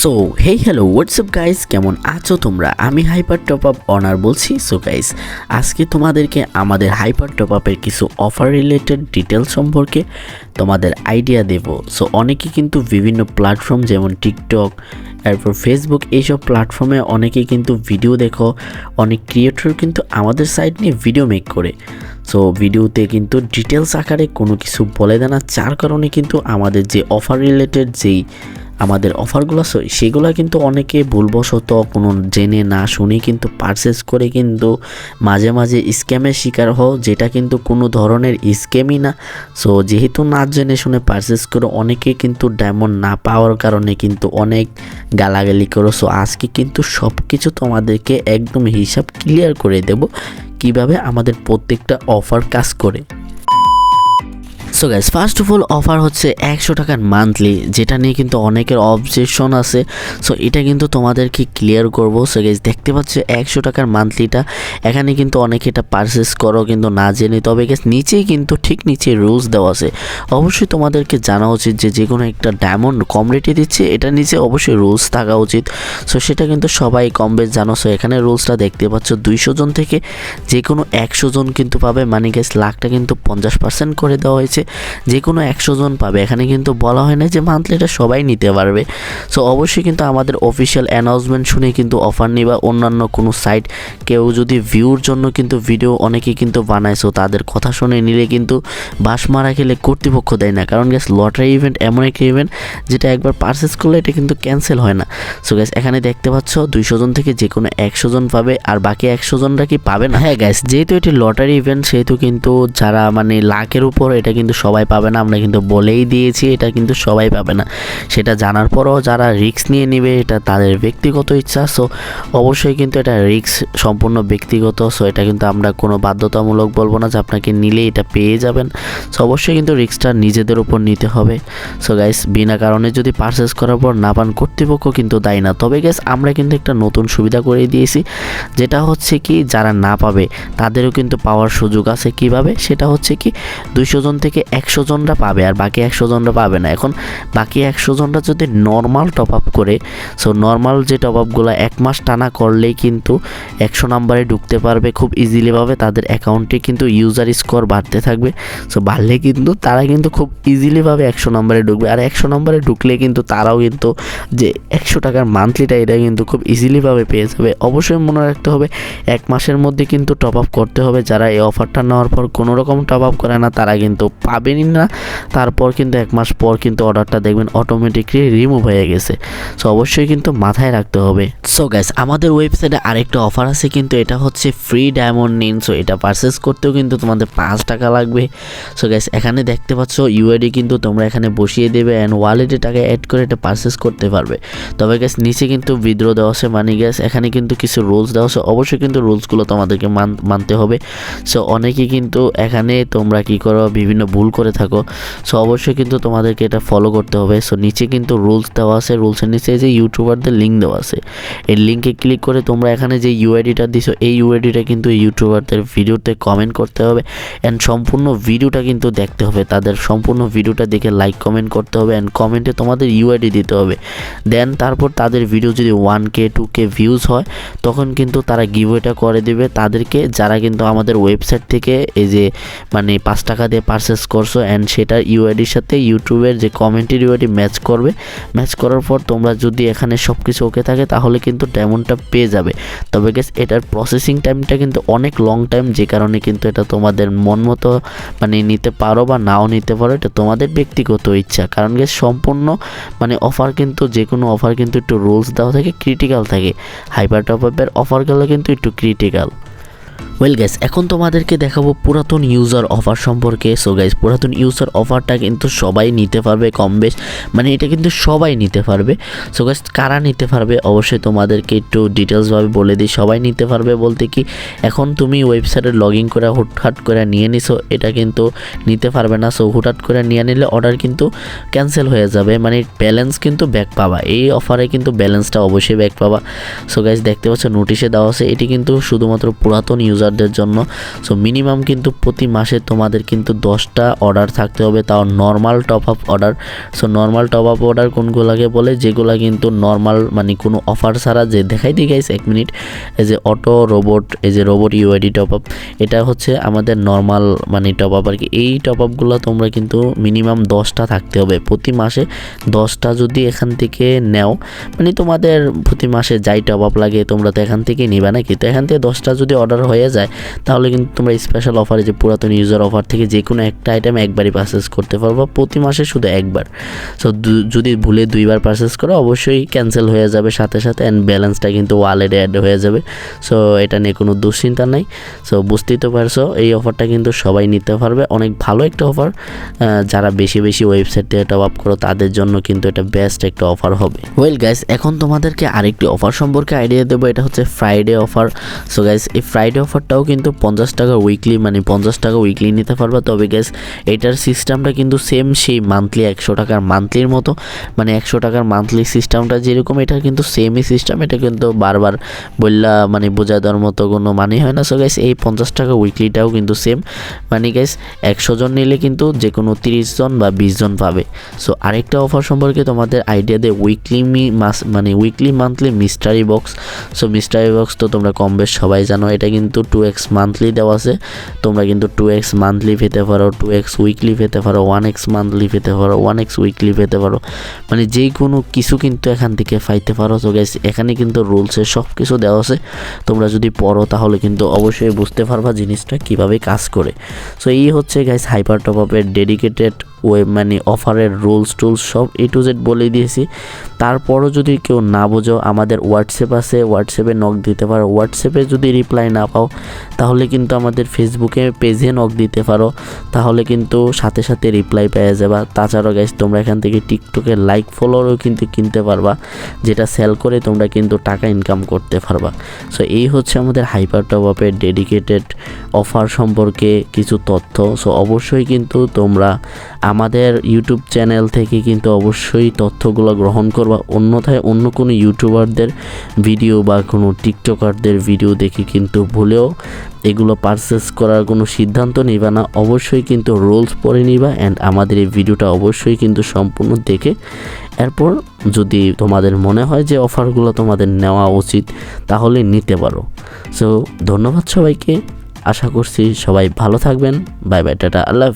So hey hello WhatsApp guys কেমন আছো তোমরা? আমি হাইপার টপ আপ অনার বলছি। সো গাইস আজকে তোমাদেরকে আমাদের হাইপার টপ আপের কিছু অফার রিলেটেড ডিটেলস সম্পর্কে তোমাদের আইডিয়া দেব। সো অনেকে কিন্তু বিভিন্ন প্ল্যাটফর্ম যেমন টিকটক এরপর ফেসবুক এইসব প্ল্যাটফর্মে অনেকে কিন্তু ভিডিও দেখো। অনেক ক্রিয়েটর কিন্তু আমাদের সাইট নিয়ে ভিডিও মেক করে। সো ভিডিওতে কিন্তু ডিটেলস আকারে কোনো কিছু বলে দেয় না যার কারণে কিন্তু আমাদের যে অফার রিলেটেড যেই আমাদের অফারগুলো সেগুলো কিন্তু অনেকে ভুলবশত কোনো জেনে না শুনে কিন্তু পারচেস করে কিন্তু মাঝে মাঝে স্ক্যামের শিকার হও, যেটা কিন্তু কোনো ধরনের স্ক্যামই না। সো যেহেতু না জেনে শুনে পারচেস করে অনেকে কিন্তু ডায়মন্ড না পাওয়ার কারণে কিন্তু অনেক গালাগালি করো। সো আজকে কিন্তু সব কিছু তোমাদেরকে একদম হিসাব ক্লিয়ার করে দেব, কীভাবে আমাদের প্রত্যেকটা অফার কাজ করে। So guys first of all offer হচ্ছে একশো টাকার মান্থলি যেটা নিয়ে কিন্তু অনেকের অবজেকশন আছে। সো এটা কিন্তু তোমাদেরকে ক্লিয়ার করব। সো গ্যাস দেখতে পাচ্ছ একশো টাকার মান্থলিটা এখানে কিন্তু অনেকে এটা পারচেস করো, কিন্তু না জেনে। তবে গ্যাস নিচেই কিন্তু ঠিক নিচে রুলস দেওয়া আছে। অবশ্যই তোমাদেরকে জানা উচিত যে যে কোনো একটা ডায়মন্ড কম রেটে দিচ্ছে, এটা নিচে অবশ্যই রুলস থাকা উচিত। সো সেটা কিন্তু সবাই কম বেশ জানো। সো এখানে রুলসটা দেখতে পাচ্ছ দুইশো জন থেকে যে কোনো একশো জন কিন্তু পাবে। মানে গ্যাস লাখটা কিন্তু পঞ্চাশ পার্সেন্ট করে দেওয়া হয়েছে। যে কোনো একশো জন পাবে। এখানে কিন্তু বলা হয় না যে মান্থলি এটা সবাই নিতে পারবে। সো অবশ্যই কিন্তু আমাদের অফিসিয়াল অ্যানাউন্সমেন্ট শুনে কিন্তু অফার নিবা। অন্যান্য কোনো সাইট কেউ যদি ভিউর জন্য কিন্তু ভিডিও অনেকে কিন্তু বানায় সো তাদের কথা শুনে নিলে কিন্তু বাস মারা খেলে কর্তৃপক্ষ দেয় না। কারণ গ্যাস লটারি ইভেন্ট এমন একটা ইভেন্ট যেটা একবার পারচেস করলে এটা কিন্তু ক্যান্সেল হয় না। সো গ্যাস এখানে দেখতে পাচ্ছ দুইশো জন থেকে যে কোনো একশো জন পাবে, আর বাকি একশো জনরা কি পাবে না? হ্যাঁ গ্যাস যেহেতু এটি লটারি ইভেন্ট সেহেতু কিন্তু যারা মানে লাখের উপর এটা কিন্তু সবাই পাবে না, আমরা কিন্তু বলেই দিয়েছি, এটা কিন্তু সবাই পাবে না। সেটা জানার পরও যারা রিস্ক নিয়ে নেবে, এটা তাদের ব্যক্তিগত ইচ্ছা সো অবশ্যই কিন্তু এটা রিক্স সম্পূর্ণ ব্যক্তিগত সো এটা কিন্তু আমরা কোনো বাধ্যতামূলক বলব না যে আপনাকে নিলে এটা পেয়ে যাবেন। সো অবশ্যই কিন্তু রিক্সটা নিজেদের উপর নিতে হবে। সো গাইস বিনা কারণে যদি পারচেস করার পর না পান, কর্তৃপক্ষ কিন্তু দায়ী না। তবে গ্যাস আমরা কিন্তু একটা নতুন সুবিধা করে দিয়েছি, যেটা হচ্ছে কি, যারা না পাবে, তাদেরও কিন্তু পাওয়ার সুযোগ আছে। কীভাবে? সেটা হচ্ছে কি, দুইশো জন থেকে একশো জনরা পাবে আর বাকি একশো জনরা পাবে না। এখন বাকি একশো জনরা যদি নর্মাল টপ আপ করে সো নর্মাল যে টপ আপগুলো এক মাস টানা করলেই কিন্তু একশো নাম্বারে ঢুকতে পারবে খুব ইজিলি পাবে তাদের অ্যাকাউন্টে কিন্তু ইউজার স্কোর বাড়তে থাকবে। সো বাড়লে কিন্তু তারা কিন্তু খুব ইজিলিভাবে একশো নম্বরে ঢুকবে। আর একশো নম্বরে ঢুকলে কিন্তু তারাও কিন্তু যে একশো টাকার মান্থলিটা এটা কিন্তু খুব ইজিলিভাবে পেয়ে যাবে। অবশ্যই মনে রাখতে হবে, এক মাসের মধ্যে কিন্তু টপ আপ করতে হবে। যারা এই অফারটা নেওয়ার পর কোনো রকম টপ আপ করে না, তারা কিন্তু পাবেনই না। তারপর কিন্তু এক মাস পর কিন্তু অর্ডারটা দেখবেন অটোমেটিকলি রিমুভ হয়ে গেছে। সো অবশ্যই কিন্তু মাথায় রাখতে হবে। সো গ্যাস আমাদের ওয়েবসাইটে আরেকটা অফার আছে কিন্তু এটা হচ্ছে ফ্রি ডায়মন্ড নিন সো এটা পারচেস করতেও কিন্তু তোমাদের পাঁচ টাকা লাগবে। সো গ্যাস এখানে দেখতে পাচ্ছ ইউআইডি কিন্তু তোমরা এখানে বসিয়ে দেবে অ্যান্ড ওয়ালেটে টাকা অ্যাড করে এটা পারচেস করতে পারবে। তবে গ্যাস নিচে কিন্তু বিদ্রো দেওয়া আছে মানে গ্যাস এখানে কিন্তু কিছু রুলস দেওয়া আছে। অবশ্যই কিন্তু রুলসগুলো তোমাদেরকে মান- মানতে হবে। সো অনেকেই কিন্তু এখানে তোমরা কি করো, বিভিন্ন ভুল করে থাকো। সো অবশ্যই কিন্তু তোমাদেরকে এটা ফলো করতে হবে। সো নিচে কিন্তু রুলস দেওয়া আছে। রুলসের নিচে যে ইউটিউবারদের লিঙ্ক দেওয়া আছে। এই লিঙ্কে ক্লিক করে তোমরা এখানে যে ইউআইডিটা দিছো, এই ইউআইডিটা কিন্তু ইউটিউবারদের ভিডিওতে কমেন্ট করতে হবে। অ্যান্ড সম্পূর্ণ ভিডিওটা কিন্তু দেখতে হবে। তাদের সম্পূর্ণ ভিডিওটা দেখে লাইক কমেন্ট করতে হবে। অ্যান্ড কমেন্টে তোমাদের ইউআইডি দিতে হবে। দেন তারপর তাদের ভিডিও যদি one K two K views হয়, তখন কিন্তু তারা গিভওয়েটা করে দেবে। তাদেরকে, যারা কিন্তু আমাদের ওয়েবসাইট থেকে এই যে মানে পাঁচ টাকা দিয়ে পারচেস করছ অ্যান্ড সেটার ইউআইডির সাথে ইউটিউবের যে কমেন্টের ইউআইডি ম্যাচ করবে। ম্যাচ করার পর তোমরা যদি এখানে সব কিছু ওকে থাকে, তাহলে কিন্তু ডায়মন্ডটা পেয়ে যাবে। তবে গেস এটার প্রসেসিং টাইমটা কিন্তু অনেক লং টাইম যে কারণে কিন্তু এটা তোমাদের মন মতো মানে নিতে পারো বা নাও নিতে পারো, এটা তোমাদের ব্যক্তিগত ইচ্ছা। কারণ গেস সম্পূর্ণ মানে অফার কিন্তু, যে কোনো অফার কিন্তু একটু রুলস দেওয়া থাকে ক্রিটিক্যাল থাকে। হাইপার টপ আপের অফারগুলো কিন্তু একটু ক্রিটিক্যাল ওয়েল গ্যাস এখন তোমাদেরকে দেখাবো পুরাতন ইউজার অফার সম্পর্কে। সো গাইস পুরাতন ইউজার অফারটা কিন্তু সবাই নিতে পারবে কম বেশ মানে এটা কিন্তু সবাই নিতে পারবে। সো গাইস কারা নিতে পারবে? অবশ্যই তোমাদেরকে একটু ডিটেলসভাবে বলে দিই। সবাই নিতে পারবে বলতে কি, এখন তুমি ওয়েবসাইটে লগ ইন করে হুটহাট করে নিয়ে নিছো, এটা কিন্তু নিতে পারবে না। সো হুটহাট করে নিয়ে নিলে অর্ডার কিন্তু ক্যান্সেল হয়ে যাবে। মানে ব্যালেন্স কিন্তু ব্যাক পাবা। এই অফারে কিন্তু ব্যালেন্সটা অবশ্যই ব্যাক পাবা। সো গাইস দেখতে পাচ্ছ নোটিশে দেওয়া আছে, এটি কিন্তু শুধুমাত্র পুরাতন ইউজারদের জন্য। সো মিনিমাম কিন্তু প্রতি মাসে তোমাদের কিন্তু দশটা অর্ডার থাকতে হবে, তাও normal top up order so normal top up order কোনগুলোকে বলে? যেগুলো কিন্তু নর্মাল মানে কোনো অফার ছাড়া যে, দেখাই দিই গাইস এক মিনিট এই যে অটো রোবট এই যে রোবট ইউআইডি টপ আপ এটা হচ্ছে আমাদের নর্মাল মানে টপ আপ আর কি এই টপ আপগুলো তোমরা কিন্তু মিনিমাম দশটা থাকতে হবে। প্রতি মাসে দশটা যদি এখান থেকে নেও মানে তোমাদের প্রতি মাসে যাই টপ আপ লাগে, তোমরা তো এখান থেকেই নিবে নাকি? তো এখান থেকে দশটা যদি অর্ডার হয়ে যায়, তাহলে কিন্তু তোমরা স্পেশাল অফারে যে পুরাতন ইউজার অফার থেকে যে কোনো একটা আইটেম একবারই পারচেস করতে পারব, প্রতি মাসে শুধু একবার। সো যদি ভুলে দুইবার পারচেস করো, অবশ্যই ক্যান্সেল হয়ে যাবে সাথে সাথে অ্যান্ড ব্যালেন্সটা কিন্তু ওয়ালেটে অ্যাড হয়ে যাবে। সো এটা নিয়ে কোনো দুশ্চিন্তা নাই। সো বুঝতেই তো পারছ, এই অফারটা কিন্তু সবাই নিতে পারবে। অনেক ভালো একটা অফার যারা বেশি বেশি ওয়েবসাইট থেকে টপ আপ করো, তাদের জন্য কিন্তু এটা বেস্ট একটা অফার হবে। ওয়েল গাইস এখন তোমাদেরকে আরেকটি অফার সম্পর্কে আইডিয়া দেবো, এটা হচ্ছে ফ্রাইডে অফার সো গাইস এই ফ্রাইডে অফারটাও কিন্তু পঞ্চাশ টাকা উইকলি মানে পঞ্চাশ টাকা উইকলি নিতে পারবে। তবে গাইস এটার সিস্টেমটা কিন্তু সেম সেই মান্থলি একশো টাকার মান্থলির মতো। মানে একশো টাকার মান্থলি সিস্টেমটা যেরকম, এটা কিন্তু সেমই সিস্টেম এটা কিন্তু বারবার বললা মানে বোঝা দেওয়ার মতো কোনো মানে হয় না। সো গাইস এই পঞ্চাশ টাকা উইকলিটাও কিন্তু সেম মানে গাইস একশো জন নিলে কিন্তু যে কোনো তিরিশ জন বা বিশ জন পাবে। সো আরেকটা অফার সম্পর্কে তোমাদের আইডিয়া দেয় উইকলি মি মাস মানে weekly monthly mystery box so mystery box তো তোমরা কম বেশ সবাই জানো। এটা কিন্তু টু এক্স মান্থলি দেওয়া আছে। তোমরা কিন্তু টু এক্স মান্থলি পেতে পারো টু এক্স উইকলি পেতে পারো ওয়ান এক্স মান্থলি পেতে পারো ওয়ান এক্স উইকলি পেতে পারো। মানে যে কোনো কিছু কিন্তু এখান থেকে পাইতে পারো। তো গাইস এখানে কিন্তু রুলসে সব কিছু দেওয়া আছে। তোমরা যদি পড়ো তাহলে কিন্তু অবশ্যই বুঝতে পারবা জিনিসটা কীভাবে কাজ করে। সো এই হচ্ছে গাইস হাইপার টপ আপের ডেডিকেটেড ওয়েব মানে অফারের রুলস টুলস সব এ টু জেড বলে দিয়েছি। তারপরও যদি কেউ না বোঝো, আমাদের হোয়াটসঅ্যাপ আছে হোয়াটসঅ্যাপে নক দিতে পারো। হোয়াটসঅ্যাপে যদি রিপ্লাই না পাও, তাহলে কিন্তু আমাদের ফেসবুকে পেজে নক দিতে পারো। তাহলে কিন্তু সাথে সাথে রিপ্লাই পেয়ে যাবা। তাছাড়াও গাইস তোমরা এখান থেকে টিকটকে লাইক ফলোয়ারও কিন্তু কিনতে পারবা, যেটা সেল করে তোমরা কিন্তু টাকা ইনকাম করতে পারবা। সো এই হচ্ছে আমাদের হাইপার টপ আপের ডেডিকেটেড অফার সম্পর্কে কিছু তথ্য। সো অবশ্যই কিন্তু তোমরা আমাদের ইউটিউব চ্যানেল থেকে কিন্তু অবশ্যই তথ্যগুলো গ্রহণ করবা। অন্যথায় অন্য কোনো ইউটিউবারদের ভিডিও বা কোনো টিকটকারদের ভিডিও দেখে কিন্তু ভুলেও এগুলো পারচেস করার কোনো সিদ্ধান্ত নিবা না। অবশ্যই কিন্তু রোলস পরে নিবা অ্যান্ড আমাদের এই ভিডিওটা অবশ্যই কিন্তু সম্পূর্ণ দেখে এরপর যদি তোমাদের মনে হয় যে অফারগুলো তোমাদের নেওয়া উচিত, তাহলে নিতে পারো। সো ধন্যবাদ সবাইকে। আশা করছি সবাই ভালো থাকবেন। বাই বাই টাটা, আল্লাহ